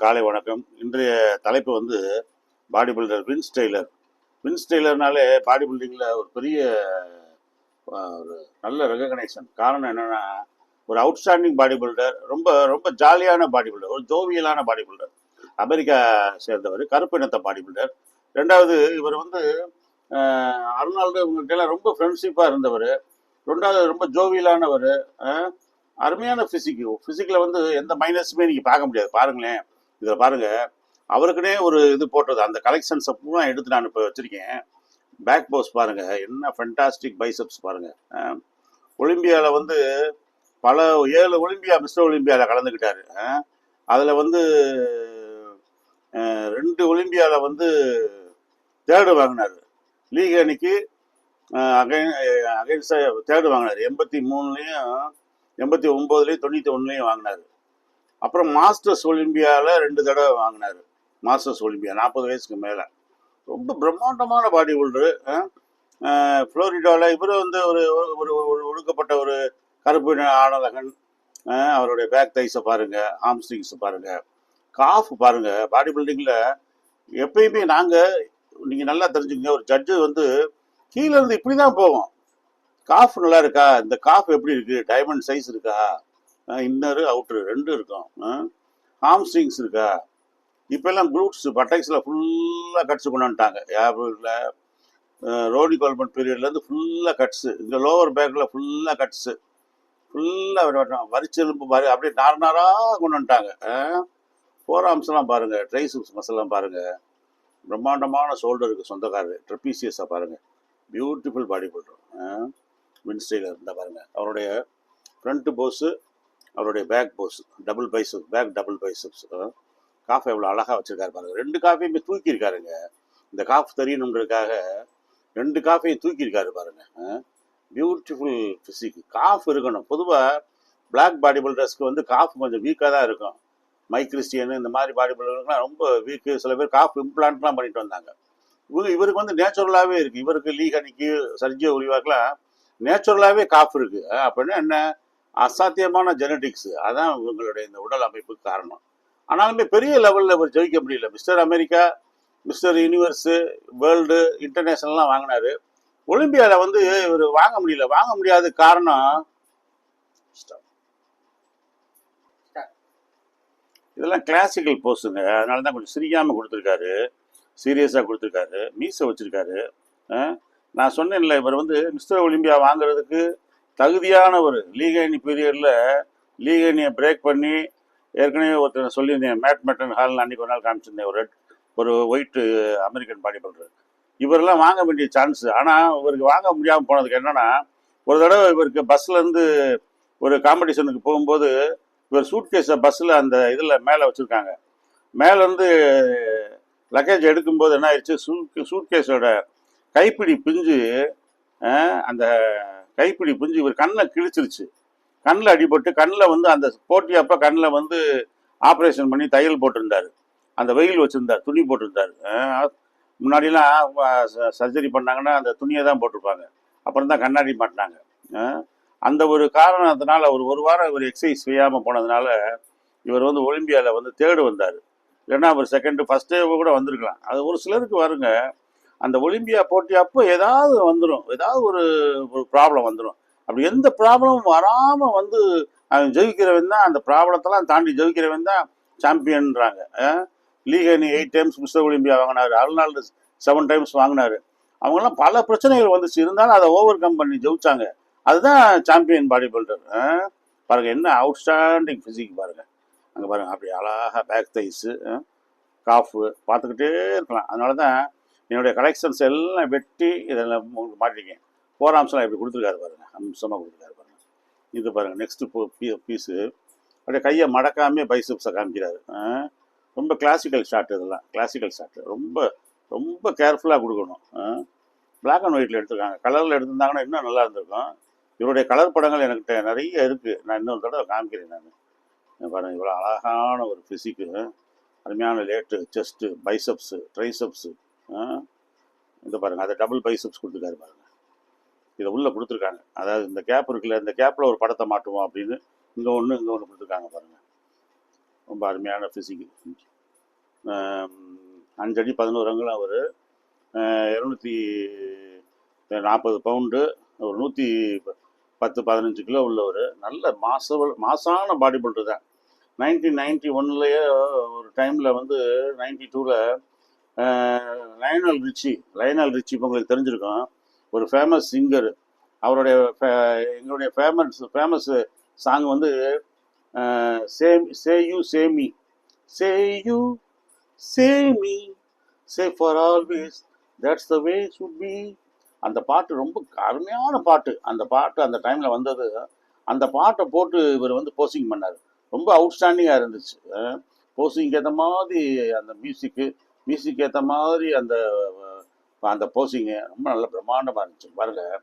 காலை வணக்கம். இன்றைய தலைப்பு வந்து body builder Vince Taylor Vince டெய்லர்னாலே body பில்டிங்கில் ஒரு பெரிய ஒரு நல்ல ரெகக்னைசன் காரணம் என்னென்னா ஒரு அவுட்ஸ்டாண்டிங் பாடி பில்டர் ரொம்ப ரொம்ப ஜாலியான பாடி பில்டர் ஒரு ஜோவியலான பாடி பில்டர் அமெரிக்கா சேர்ந்தவர் கருப்பினத்த பாடி பில்டர் ரெண்டாவது இவர் வந்து அஹ், அருணால்டு இவங்கள்ட்ட ரொம்ப ஃப்ரெண்ட்ஷிப்பாக இருந்தவர். ரெண்டாவது ரொம்ப ஜோவியலானவர் அருமையான ஃபிசிக்கு ஃபிசிக்கில் வந்து எந்த மைனஸுமே நீங்கள் பார்க்க முடியாது. பாருங்களேன். இதில் பாருங்க அவருக்குனே ஒரு இது போட்டது அந்த கலெக்ஷன்ஸை பூரா எடுத்து நான் இப்போ வச்சுருக்கேன். பேக் போஸ் பாருங்க என்ன ஃபென்டாஸ்டிக் பைசப்ஸ் பாருங்க. ஒலிம்பியாவில் வந்து பல ஏழு ஒலிம்பியா மிஸ்டர் ஒலிம்பியாவில் கலந்துக்கிட்டாரு. அதில் வந்து ரெண்டு ஒலிம்பியாவில் வந்து தேர்டு வாங்கினார். லீக் அன்னைக்கு அகைன் அகைன்ஸ்டாக தேர்டு வாங்கினார். எண்பத்தி மூணுலேயும் எண்பத்தி ஒம்போதுலேயும் தொண்ணூற்றி ஒன்றுலேயும் வாங்கினார். அப்புறம் மாஸ்டர்ஸ் ஒலிம்பியாவில் ரெண்டு தடவை வாங்கினார். மாஸ்டர்ஸ் ஒலிம்பியா நாற்பது வயசுக்கு மேலே. ரொம்ப பிரம்மாண்டமான பாடி பில்டரு ஃப்ளோரிடாவில் இவர் வந்து ஒரு ஒரு ஒரு ஒடுக்கப்பட்ட ஒரு கருப்பு நிற ஆடலகன் அவருடைய பேக் தைஸை பாருங்கள் ஹாம்ஸ்டிங்ஸை பாருங்கள் காஃப் பாருங்கள் பாடி பில்டிங்கில் எப்பயுமே நாங்கள் நீங்கள் நல்லா தெரிஞ்சுக்கங்க ஒரு ஜட்ஜு வந்து கீழே இருந்து இப்படி தான் போவோம் காஃப் நல்லா இருக்கா? இந்த காஃப் எப்படி இருக்குது டைமண்ட் சைஸ் இருக்கா? இன்னரு அவுட்ரு ரெண்டும் இருக்கும். ஹாம்ஸ்ட்ரிங்ஸ் இருக்கா? இப்போல்லாம் குளூட்ஸ் பட்டைக்ஸில் ஃபுல்லாக கட்ஸ் கொண்டு வந்துட்டாங்க. யாபில் ரோடி கோல்மெண்ட் பீரியட்லேருந்து ஃபுல்லாக கட்ஸு இந்த லோவர் பேக்கில் ஃபுல்லாக கட்ஸு ஃபுல்லாக வரிச்செலும்பு மாதிரி அப்படியே நார நாராக கொண்டு வந்துட்டாங்க. ஃபோர் ஆம்ஸ்லாம் பாருங்கள் ட்ரைசிப்ஸ் மசிலாம் பாருங்கள் பிரம்மாண்டமான ஷோல்டருக்கு சொந்தக்காரர் ட்ரெப்பீசியஸாக பாருங்கள் பியூட்டிஃபுல் பாடி பில்டர் வின்ஸ்டேல இருந்தால் பாருங்கள் அவருடைய ஃப்ரண்ட்டு போஸு அவருடைய back pose double biceps back double biceps calf எவ்வளோ அழகாக வச்சுருக்காரு பாருங்க. ரெண்டு காஃபையுமே தூக்கியிருக்காருங்க. இந்த காஃப் தெரியணுன்றதுக்காக ரெண்டு காஃபையும் தூக்கியிருக்காரு பாருங்க பியூட்டிஃபுல் ஃபிசிக் காஃப் இருக்கணும். பொதுவாக பிளாக் பாடி பில்டர்ஸ்க்கு வந்து காஃப் கொஞ்சம் வீக்காக தான் இருக்கும். மைக்ரிஸ்டியன் இந்த மாதிரி பாடி பில்டர்லாம் ரொம்ப வீக்கு சில பேர் காஃப் இம்ப்ளான்ட்லாம் பண்ணிட்டு வந்தாங்க. இவங்க இவருக்கு வந்து நேச்சுரலாகவே இருக்குது இவருக்கு லீகனிக்கு சர்ஜியோ உரிவாக்கெலாம் நேச்சுரலாகவே காஃப் இருக்குது அப்படின்னா என்ன? அசாத்தியமான ஜெனடிக்ஸ் அதான் இவங்களுடைய இந்த உடல் அமைப்புக்கு காரணம். ஆனாலுமே பெரிய லெவலில் இவர் ஜெயிக்க முடியல. Mister America mister universe world இன்டர்நேஷ்னல்லாம் வாங்கினாரு. ஒலிம்பியாவில் வந்து இவர் வாங்க முடியல. வாங்க முடியாத காரணம் இதெல்லாம் கிளாசிக்கல் போஸுங்க அதனால தான் கொஞ்சம் சிரிக்காமல் கொடுத்துருக்காரு. சீரியஸாக கொடுத்துருக்காரு. மீசை வச்சுருக்காரு. நான் சொன்னேன்ல இவர் வந்து மிஸ்டர் ஒலிம்பியா வாங்குறதுக்கு தகுதியான ஒரு பீரியடில் லீகேனியை பிரேக் பண்ணி ஏற்கனவே ஒருத்தர் சொல்லியிருந்தேன் மேட் மெட்டன் ஹால் அன்றைக்கி ஒரு நாள் காமிச்சிருந்தேன் ஒரு ரெட் ஒரு ஒயிட்டு அமெரிக்கன் பாடி பில்டர் இவரெல்லாம் வாங்க வேண்டிய சான்ஸ் ஆனால் இவருக்கு வாங்க முடியாமல் போனதுக்கு என்னென்னா ஒரு தடவை இவருக்கு பஸ்லேருந்து ஒரு காம்படிஷனுக்கு போகும்போது இவர் சூட்கேஸை பஸ்ஸில் அந்த இதில் மேலே வச்சுருக்காங்க. மேலேருந்து லக்கேஜ் எடுக்கும்போது என்ன ஆயிடுச்சு சூட் சூட்கேஸோட கைப்பிடி பிஞ்சு அந்த கைப்பிடி பிஞ்சு இவர் கண்ணில் கிழிச்சிருச்சு. கண்ணில் அடிபட்டு கண்ணில் வந்து அந்த போட்டி அப்போ கண்ணில் வந்து ஆப்ரேஷன் பண்ணி தையல் போட்டிருந்தாரு. அந்த வெயில் வச்சுருந்தார் துணி போட்டிருந்தார். முன்னாடிலாம் சர்ஜரி பண்ணாங்கன்னா அந்த துணியை தான் போட்டிருப்பாங்க. அப்புறம் தான் கண்ணாடி மாட்டினாங்க. அந்த ஒரு காரணத்தினால ஒரு ஒரு வாரம் இவர் எக்ஸசைஸ் செய்யாமல் போனதுனால இவர் வந்து ஒலிம்பியாவில் வந்து தேர்டு வந்தார். இல்லைன்னா அவர் செகண்டு ஃபஸ்ட்டே கூட வந்திருக்கலாம். அது ஒரு சிலருக்கு வருங்க. அந்த ஒலிம்பியா போட்டி அப்போ ஏதாவது வந்துடும் ஏதாவது ஒரு ஒரு ப்ராப்ளம் வந்துடும் அப்படி எந்த ப்ராப்ளமும் வராமல் வந்து அவன் ஜெயிக்கிறவன் தான் அந்த ப்ராப்ளத்தெல்லாம் தாண்டி ஜெயிக்கிறவன் தான் சாம்பியன்றாங்க. Lee Haney eight times mister Olympia வாங்கினார். அருள்நாள் செவன் டைம்ஸ் வாங்கினாரு. அவங்கெல்லாம் பல பிரச்சனைகள் வந்துச்சு. இருந்தாலும் அதை ஓவர் கம் பண்ணி ஜெயிச்சாங்க. அதுதான் சாம்பியன் பாடி பில்டர் பாருங்க என்ன அவுட்ஸ்டாண்டிங் ஃபிசிக் பாருங்க. அங்கே பாருங்க அப்படி அழகாக பேக் தைஸு காஃபு பார்த்துக்கிட்டே இருக்கலாம். அதனால தான் என்னுடைய கலெக்ஷன்ஸ் எல்லாம் வெட்டி இதெல்லாம் உங்களுக்கு மாட்டிருக்கேன். ஃபோர் ஆம்ஸ்லாம் இப்படி கொடுத்துருக்காரு பாருங்க. அம்சமாக கொடுத்துருக்காரு பாருங்க. இது பாருங்க நெக்ஸ்ட்டு பீ பீஸு அப்படியே கையை மடக்காமே பைசப்ஸை காமிக்கிறாரு. ஆ, ரொம்ப கிளாசிக்கல் ஷாட் இதெல்லாம் கிளாசிக்கல் ஷாட்டு ரொம்ப ரொம்ப கேர்ஃபுல்லாக கொடுக்கணும். பிளாக் அண்ட் ஒயிட்டில் எடுத்துருக்காங்க. கலரில் எடுத்திருந்தாங்கன்னா இன்னும் நல்லா இருந்திருக்கும். இவருடைய கலர் படங்கள் எனக்கு நிறைய இருக்குது நான் இன்னொரு தடவை காமிக்கிறேன் நான். பாருங்கள் இவ்வளோ அழகான ஒரு ஃபிசிக்கு அருமையான லேட்டு செஸ்ட்டு பைசப்ஸு ட்ரைசப்ஸு இந்த பாருங்கள் அதை டபுள் பைசப்ஸ் கொடுத்துருக்காரு பாருங்கள் இதை உள்ளே கொடுத்துருக்காங்க. அதாவது இந்த கேப் இருக்குல்ல இந்த கேப்பில் ஒரு படத்தை மாட்டுவோம் அப்படின்னு இங்கே ஒன்று இங்கே ஒன்று கொடுத்துருக்காங்க பாருங்கள் ரொம்ப அருமையான ஃபிசிக்கு அஞ்சடி பதினோரு அங்குலம் அவர். இரநூத்தி நாற்பது பவுண்டு ஒரு நூற்றி பத்து பதினஞ்சு கிலோ உள்ளவர். நல்ல மாசவல் மாசான பாடி பில்டர் தான். நைன்டீன் நைன்டி ஒன்லேயே ஒரு டைமில் வந்து நைன்டி டூவில் லயனல் ரிச்சி லயனல் ரிச்சி இப்போ உங்களுக்கு தெரிஞ்சிருக்கும். ஒரு ஃபேமஸ் சிங்கர் அவருடைய எங்களுடைய ஃபேமஸ் ஃபேமஸ் சாங் வந்து same say you say me say you say me say for always that's the way should be. அந்த பாட்டு ரொம்ப அருமையான பாட்டு. அந்த பாட்டு அந்த டைமில் வந்தது. அந்த பாட்டை போட்டு இவர் வந்து போஸ்டிங் பண்ணார். ரொம்ப அவுட்ஸ்டாண்டிங்காக இருந்துச்சு. போஸ்டிங்க்கு ஏற்ற மாதிரி அந்த மியூசிக்கு மியூசிக் ஏற்ற மாதிரி அந்த அந்த போசிங்கு ரொம்ப நல்ல பிரம்மாண்டமாக இருந்துச்சு. பாருங்கள்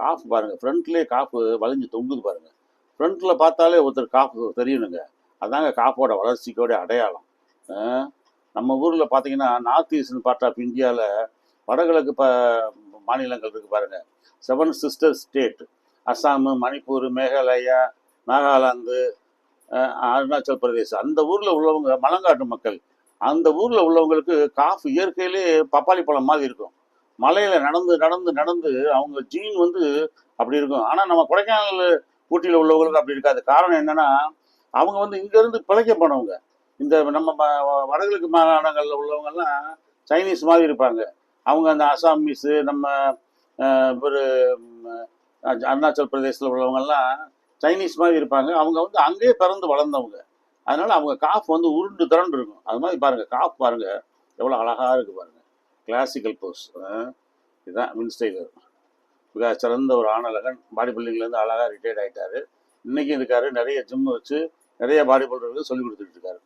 காஃப் பாருங்கள் ஃப்ரண்ட்லேயே காஃபு வளைஞ்சு தொங்குது பாருங்கள் ஃப்ரண்ட்டில் பார்த்தாலே ஒருத்தர் காஃபு தெரியணுங்க. அதாங்க காஃபோட வளர்ச்சிக்கோட அடையாளம். நம்ம ஊரில் பார்த்தீங்கன்னா நார்த் ஈஸ்டர்ன் பார்ட் ஆஃப் இந்தியாவில் வடகிழக்கு ப மாநிலங்கள் இருக்குது பாருங்கள் seven sister state Assam Manipur Meghalaya Nagaland Arunachal Pradesh. அந்த ஊரில் உள்ளவங்க மலங்காட்டு மக்கள். அந்த ஊரில் உள்ளவங்களுக்கு காஃப் இயற்கையிலே பப்பாளி பழம் மாதிரி இருக்கும். மலையில் நடந்து நடந்து நடந்து அவங்க ஜீன் வந்து அப்படி இருக்கும். ஆனால் நம்ம கொடைக்கானல் ஊட்டியில் உள்ளவங்களுக்கு அப்படி இருக்காது. காரணம் என்னென்னா அவங்க வந்து இங்கேருந்து பிழைக்க போனவங்க. இந்த நம்ம ம- வடகிழக்கு மாகாணங்களில் உள்ளவங்கெல்லாம் சைனீஸ் மாதிரி இருப்பாங்க. அவங்க அந்த அசாமீஸு நம்ம ஒரு அருணாச்சல் பிரதேசத்தில் உள்ளவங்கெல்லாம் சைனீஸ் மாதிரி இருப்பாங்க. அவங்க வந்து அங்கேயே பிறந்து வளர்ந்தவங்க. அதனால அவங்க காஃப் வந்து உருண்டு திரண்டு இருக்கும். அது மாதிரி பாருங்க காஃப் பாருங்க. எவ்வளோ அழகா இருக்கு பாருங்க. கிளாசிக்கல் போஸ் இதுதான் வின்ஸ்டைலர் மிக சிறந்த ஒரு ஆணழகன். பாடி பில்டிங்லேருந்து அழகாக ரிட்டையர்ட் ஆயிட்டாரு. இன்னைக்கும் இருக்காரு. நிறைய ஜிம் வச்சு நிறைய பாடி பில்டருக்கு சொல்லி கொடுத்துட்டு இருக்காரு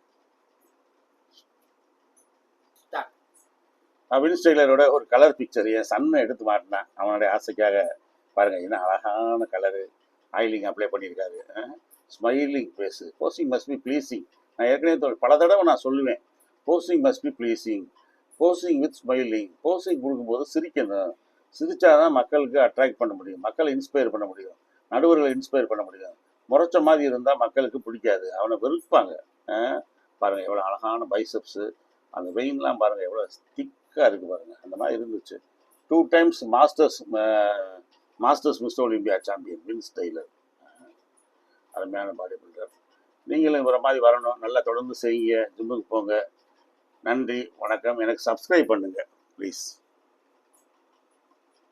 வின்ஸ்டைலரோட ஒரு கலர் பிக்சர் என் சன்னை எடுத்து மாட்டினேன். அவனுடைய ஆசைக்காக. பாருங்க என்ன அழகான கலரு ஆயிலிங் அப்ளை பண்ணியிருக்காரு. Smiling face posting must be pleasing நான் ஏற்கனவே பல தடவை நான் சொல்லுவேன். Posting must be pleasing posting with smiling posting கொடுக்கும்போது சிரிக்கணும். சிரிச்சாதான் மக்களுக்கு அட்ராக்ட் பண்ண முடியும். மக்களை இன்ஸ்பயர் பண்ண முடியும். நடுவர்களை இன்ஸ்பயர் பண்ண முடியும். முறைச்ச மாதிரி இருந்தால் மக்களுக்கு பிடிக்காது. அவனை வெறுப்பாங்க. பாருங்கள் எவ்வளோ அழகான பைசப்ஸு அந்த வெயின்லாம் பாருங்கள் எவ்வளோ திக்காக இருக்குது பாருங்கள் அந்த மாதிரி இருந்துச்சு. Two times masters masters miss Olympia champion Vince Taylor அருமையான பாடி பில்டர் நீங்களும் இவரை மாதிரி வரணும். நல்லா தொடர்ந்து செய்யுங்க. ஜிம்முக்கு போங்க. நன்றி. வணக்கம். எனக்கு சப்ஸ்கிரைப் பண்ணுங்கள் ப்ளீஸ்